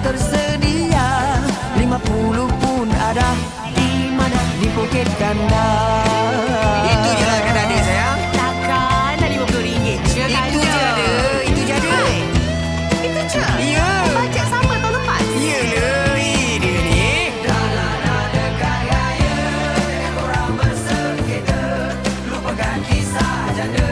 tersedia. Lima puluh pun ada Di mana? Di poket ganda Itu je lah kan adik saya. Takkan dah lima puluh ringgit. Je Itu je. ada. Itu je ada. Hai. Itu je. Ya. Yeah. Bajet sama tahun lepas. Ya le. Eh, Ini ni. Dalam dekat raya Korang bersekita Lupakan kisah janda.